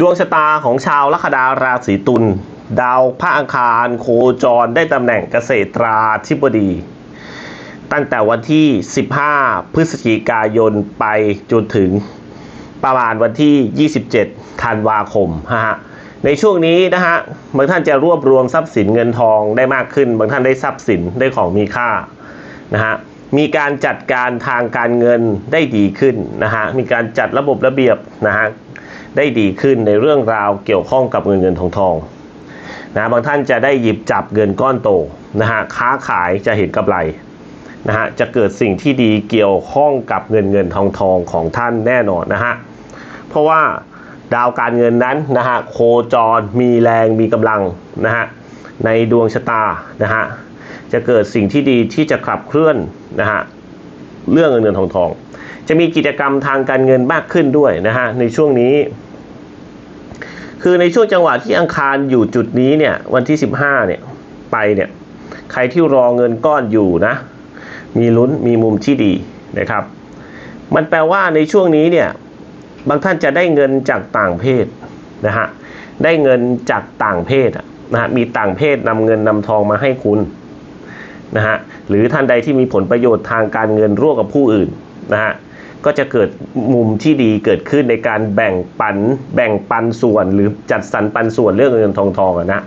ดวงชะตาของชาวลัคนาราศีตุล ดาวพระอังคาร โคจรได้ตำแหน่งเกษตราธิบดี ตั้งแต่วันที่ 15 พฤศจิกายนไปจนถึงประมาณวันที่ 27 ธันวาคมฮะในช่วงนี้นะฮะบางท่านจะรวบรวมทรัพย์สินเงินทองได้มากขึ้น บางท่านได้ทรัพย์สินได้ของมีค่านะฮะมีการจัดการทางการเงินได้ดีขึ้นนะฮะมีการจัดระบบระเบียบนะฮะ ได้ดีขึ้นในเรื่องราวเกี่ยวข้องกับเงินเงินทองทองนะบางท่านจะได้หยิบจับเงินก้อนโตนะฮะค้าขายจะเห็นกำไรนะฮะจะเกิดสิ่งที่ดีเกี่ยวข้องกับเงินเงินทองทองของท่านแน่นอนนะฮะเพราะว่าดาวการเงินนั้นนะฮะโคจรมีแรงมีกำลังนะฮะในดวงชะตานะฮะจะเกิดสิ่งที่ดีที่จะขับเคลื่อนนะฮะเรื่องเงินเงินทองทอง จะมีกิจกรรมทางการเงินมากขึ้นด้วยนะฮะในช่วงนี้ คือในช่วงจังหวะที่อังคารอยู่จุดนี้เนี่ยวันที่ 15เนี่ยไปเนี่ยใครที่รอเงินก้อนอยู่นะ มีลุ้นมีมุมที่ดีนะครับ มันแปลว่าในช่วงนี้เนี่ยบางท่านจะได้เงินจากต่างเพศนะฮะได้เงินจากต่างเพศอะนะฮะมีต่างเพศนำเงินนำทองมาให้คุณนะฮะหรือท่านใดที่มีผลประโยชน์ทางการเงินร่วมกับผู้อื่นนะฮะ ก็จะเกิดมุมที่ดีเกิดขึ้นในการแบ่งปัน แบ่งปันส่วนหรือจัดสรรปันส่วนเรื่องเงินทองทองนะ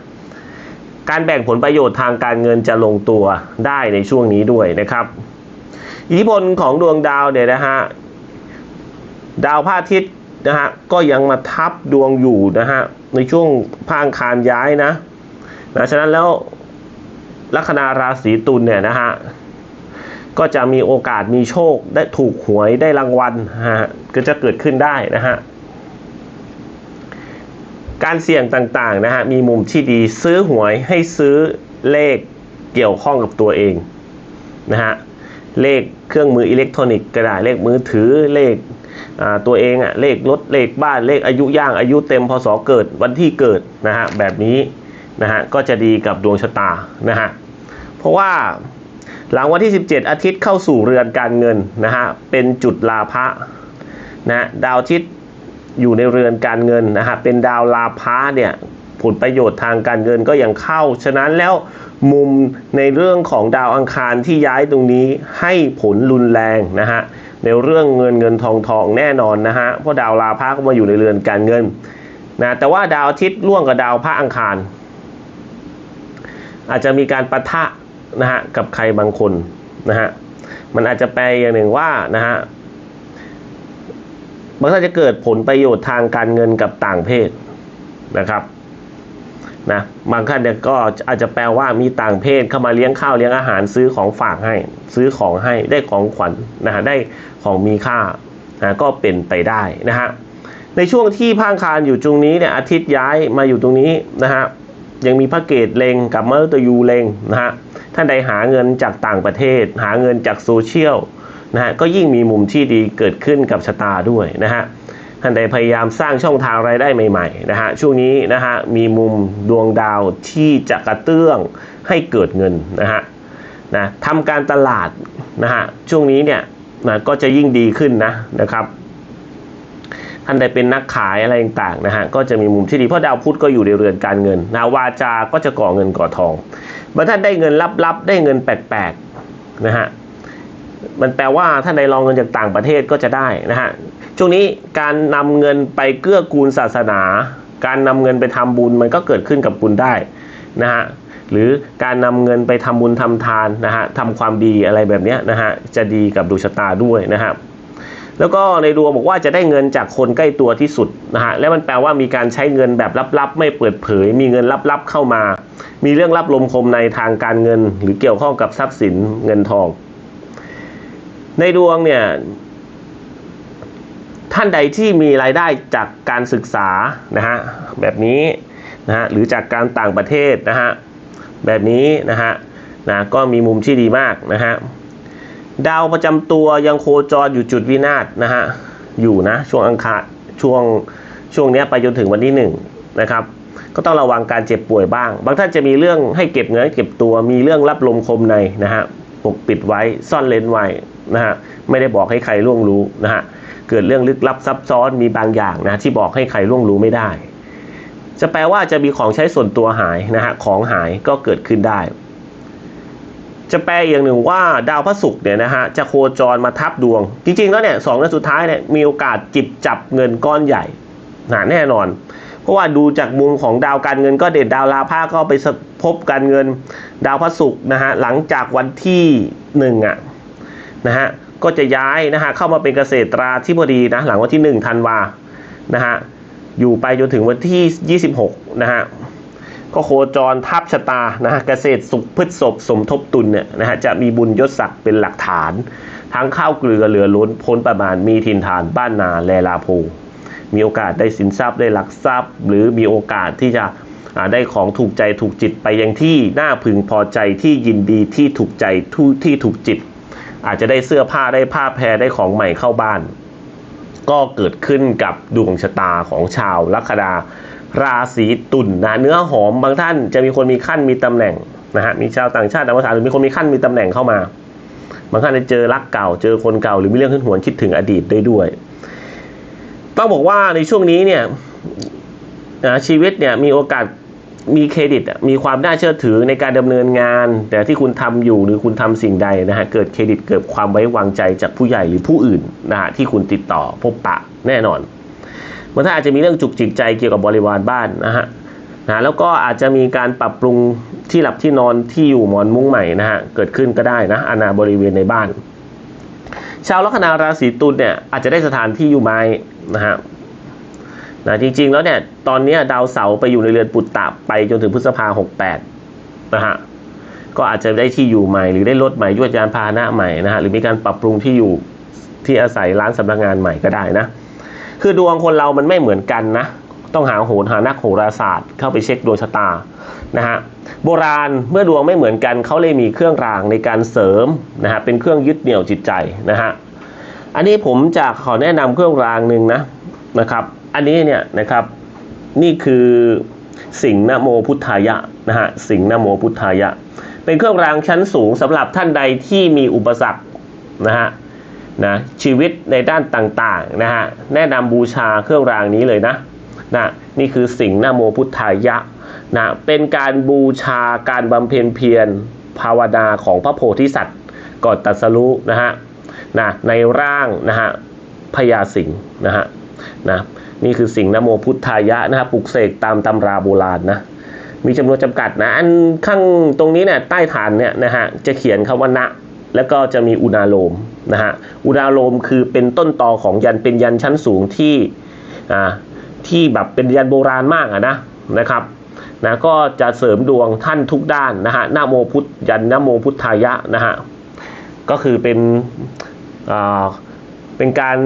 การแบ่งผลประโยชน์ทางการเงินจะลงตัวได้ในช่วงนี้ด้วยนะครับ อิทธิพลของดวงดาวเนี่ยนะฮะดาวพระอาทิตย์นะฮะก็ยังมาทับดวงอยู่นะฮะในช่วงพระอังคารย้ายนะนะฉะนั้นแล้วลัคนาราศีตุลเนี่ยนะฮะ ก็จะมีโอกาสมีโชคได้ถูกหวยได้รางวัลฮะก็จะเกิดขึ้นได้นะฮะการเสี่ยงต่างๆนะฮะมีมุมที่ดีซื้อหวยให้ซื้อเลขเกี่ยวข้องกับตัวเองนะฮะเลขเครื่องมืออิเล็กทรอนิกส์ก็ได้เลขมือถือเลขตัวเองอะเลขรถเลขบ้านเลขอายุย่างอายุเต็มพศเกิดวันที่เกิดนะฮะแบบนี้นะฮะก็จะดีกับดวงชะตานะฮะเพราะว่า หลังวันที่ 17 อาทิตย์เข้าสู่เรือนการเงินนะฮะเป็นจุดลาภะนะดาวอาทิตย์อยู่ในเรือนการเงินนะฮะเป็นดาวลาภะเนี่ยผลประโยชน์ทางการเงินก็ยังเข้า ฉะนั้นแล้วมุมในเรื่องของดาวอังคารที่ย้ายตรงนี้ให้ผลรุนแรงนะฮะในเรื่องเงินเงินทองทองแน่นอนนะฮะเพราะดาวลาภะก็มาอยู่ในเรือนการเงินนะแต่ว่าดาวอาทิตย์ร่วงกับดาวพระอังคาร อาจจะมีการประทะ นะฮะกับใครบางคนนะฮะมันอาจจะแปลอย่างหนึ่งว่านะฮะบางท่านจะเกิดผลประโยชน์ทางการเงินกับต่างเพศนะครับนะบางท่านเนี่ยก็อาจจะแปลว่ามีต่างเพศเข้ามาเลี้ยงข้าวเลี้ยงอาหารซื้อของฝากให้ ซื้อของให้ได้ของขวัญนะฮะได้ของมีค่านะก็เป็นไปได้นะฮะในช่วงที่พังคารอยู่ตรงนี้เนี่ยอาทิตย์ย้ายมาอยู่ตรงนี้นะฮะ ยังมีพระเกตเลงกับมฤตยูเลงนะฮะท่านใดหาเงินจากต่างประเทศ หาเงินจากโซเชียลนะฮะก็ยิ่งมีมุมที่ดีเกิดขึ้นกับชะตาด้วยนะฮะท่านใดพยายามสร้างช่องทางรายได้ใหม่ๆนะฮะช่วงนี้นะฮะมีมุมดวงดาวที่จะกระเตื้องให้เกิดเงินนะฮะนะทำการตลาดนะฮะช่วงนี้เนี่ยนะก็จะยิ่งดีขึ้นนะนะครับ ท่านใดเป็นนักขายอะไรต่างๆนะฮะก็จะมีมุมที่ดีเพราะดาวพุธก็อยู่ในเรือนการเงินนะวาจาก็จะก่อเงินก่อทองบางท่านได้เงินลับๆได้เงินแปลกๆนะฮะมันแปลว่าท่านใดรองเงินจากต่างประเทศก็จะได้นะฮะช่วงนี้การนำเงินไปเกื้อกูลศาสนา การนำเงินไปทำบุญมันก็เกิดขึ้นกับบุญได้นะฮะหรือการนำเงินไปทำบุญทำทานนะฮะทำความดีอะไรแบบนี้นะฮะจะดีกับดวงชะตาด้วยนะครับ แล้วก็ในดวงบอกว่าจะได้เงินจากคนใกล้ตัวที่สุดนะฮะและมันแปลว่ามีการใช้เงินแบบลับๆ ไม่เปิดเผย มีเงินลับๆเข้ามา มีเรื่องรับลมคมในทางการเงิน หรือเกี่ยวข้องกับทรัพย์สินเงินทอง ในดวงเนี่ยท่านใดที่มีรายได้จากการศึกษานะฮะแบบนี้นะฮะหรือจากการต่างประเทศนะฮะแบบนี้นะฮะนะก็มีมุมที่ดีมากนะฮะ ดาวประจำตัวยังโคจรอยู่จุดวินาศนะฮะอยู่นะช่วงอังคารช่วงช่วงนี้ไปจนถึงวันที่หนึ่งนะครับก็ต้องระวังการเจ็บป่วยบ้าง บางท่านจะมีเรื่องให้เก็บเงินเก็บตัวมีเรื่องรับลมคมในนะฮะปกปิดไว้ซ่อนเลนไว้นะฮะไม่ได้บอกให้ใครล่วงรู้นะฮะเกิดเรื่องลึกลับซับซ้อนมีบางอย่างนะที่บอกให้ใครล่วงรู้ไม่ได้ จะแปลว่าจะมีของใช้ส่วนตัวหายนะฮะของหายก็เกิดขึ้นได้ จะแปลอย่างหนึ่งว่าดาวพระศุกร์เนี่ยนะฮะจะโคจรมาทับดวง จริงๆแล้วเนี่ยสองเดือนสุดท้ายเนี่ยมีโอกาสจิบจับเงินก้อนใหญ่หนะแน่นอน เพราะว่าดูจากมุมของดาวการเงินก็เด่นดาวลาภาก็ไปพบการเงินดาวพระศุกร์นะฮะหลังจากวันที่หนึ่งอะนะฮะก็จะย้ายนะฮะเข้ามาเป็นเกษตราธิบดีนะหลังวันที่1ธันวานะฮะอยู่ไปจนถึงวันที่ 26นะฮะ ก็โคจรทับชะตานะฮะเกษตรสุขพฤษภสมทบตุลเนี่ยนะฮะจะมีบุญยศศักดิ์เป็นหลักฐาน ทั้งข้าวเกลือเหลือล้นพ้นประมาณมีทินฐานบ้านนาแลลาโพมีโอกาสได้สินทรัพย์ได้หลักทรัพย์ หรือมีโอกาสที่จะได้ของถูกใจถูกจิตไปยังที่น่าพึงพอใจที่ยินดีที่ถูกใจทุที่ถูกจิต อาจจะได้เสื้อผ้าได้ผ้าแพรได้ของใหม่เข้าบ้าน ก็เกิดขึ้นกับดวงชะตาของชาวลัคนา ราศีตุลนะเนื้อหอมบางท่านจะมีคนมีขั้นมีตำแหน่งนะฮะมีชาวต่างชาติต่างภาษาหรือมีคนมีขั้นมีตำแหน่งเข้ามา บางท่านได้เจอรักเก่าเจอคนเก่าหรือมีเรื่องขึ้นหวนคิดถึงอดีตได้ด้วย ต้องบอกว่าในช่วงนี้เนี่ยนะชีวิตเนี่ยมีโอกาสมีเครดิตมีความน่าเชื่อถือในการดำเนินงาน แต่ที่คุณทำอยู่หรือคุณทำสิ่งใดนะฮะเกิดเครดิตเกิดความไว้วางใจจากผู้ใหญ่หรือผู้อื่นนะฮะที่คุณติดต่อพบปะแน่นอน บางท่านอาจจะมีเรื่องจุกจิกใจเกี่ยวกับบริวารบ้านนะฮะนะแล้วก็อาจจะมีการปรับปรุงที่หลับที่นอนที่อยู่หมอนมุ้งใหม่นะฮะเกิดขึ้นก็ได้นะอาณาบริเวณในบ้าน ชาวลัคนาราศีตุลเนี่ยอาจจะได้สถานที่อยู่ไม้นะฮะนะจริงๆแล้วเนี่ยตอนนี้ดาวเสาร์ไปอยู่ในเรือนปุตตะไปจนถึงพฤษภาหกแปดนะฮะก็อาจจะได้ที่อยู่ใหม่ หรือได้รถใหม่ยวดยานพาหนะใหม่นะฮะหรือมีการปรับปรุงที่อยู่ที่อาศัยร้านสำนักงานใหม่ก็ได้นะ คือดวงคนเรามันไม่เหมือนกันนะ ต้องหาโหรหานักโหราศาสตร์ เข้าไปเช็คดวงชะตานะฮะโบราณเมื่อดวงไม่เหมือนกันเขาเลยมีเครื่องรางในการเสริมนะฮะเป็นเครื่องยึดเหนี่ยวจิตใจนะฮะอันนี้ผมจะขอแนะนำเครื่องรางหนึ่งนะนะครับ อันนี้เนี่ยนะครับนี่คือสิงห์นโมพุทธายะนะฮะสิงห์นโมพุทธายะ เป็นเครื่องรางชั้นสูงสำหรับท่านใดที่มีอุปสรรคนะฮะ นะชีวิตในด้านต่างๆนะฮะแนะนำบูชาเครื่องรางนี้เลยนะนะนี่คือสิ่งนโมพุทธายะนะเป็นการบูชาการบำเพ็ญเพียรภาวนาของพระโพธิสัตว์ก่อนตรัสรู้นะฮะนะในร่างนะฮะพญาสิงห์นะฮะนะนี่คือสิ่งนโมพุทธายะนะฮะปลุกเสกตามตำราโบราณนะมีจำนวนจำกัดนะอันข้างตรงนี้เนี่ยใต้ฐานเนี่ยนะฮะจะเขียนคำว่านะแล้วก็จะมีอุณาโลม นะฮะอุณาโลมคือเป็นต้นตอของยันเป็นยันชั้นสูงที่อ่าที่แบบเป็นยันโบราณมากอะนะนะครับนะก็จะเสริมดวงท่านทุกด้านนะฮะนะโมพุทธยันนะโมพุทธายะนะฮะก็คือเป็นอ่าเป็นการ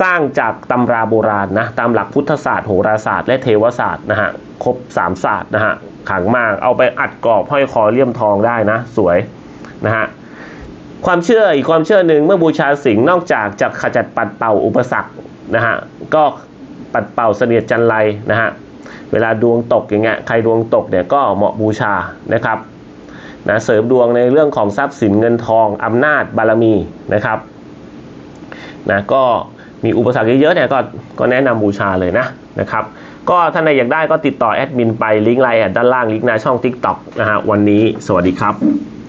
สร้างจากตำราโบราณนะตามหลักพุทธศาสตร์โหราศาสตร์และเทวศาสตร์นะฮะครบสามศาสตร์นะฮะขังมากเอาไปอัดกรอบห้อยคอเลี่ยมทองได้นะ สวยนะฮะ ความเชื่ออีกความเชื่อหนึ่งเมื่อบูชาสิงห์นอกจากจะขจัดปัดเป่าอุปสรรคนะฮะก็ปัดเป่าเสนียดจันไรนะฮะเวลาดวงตกอย่างเงี้ยใครดวงตกเนี่ยก็เหมาะบูชานะครับนะเสริมดวงในเรื่องของทรัพย์สินเงินทองอำนาจบารมีนะครับนะก็มีอุปสรรคเยอะๆเนี่ยก็ก็แนะนำบูชาเลยนะนะครับก็ท่านใดอยากได้ก็ติดต่อแอดมินไปลิงก์ไลน์แอดด้านล่างลิงก์หน้าช่อง TikTok นะฮะวันนี้สวัสดีครับ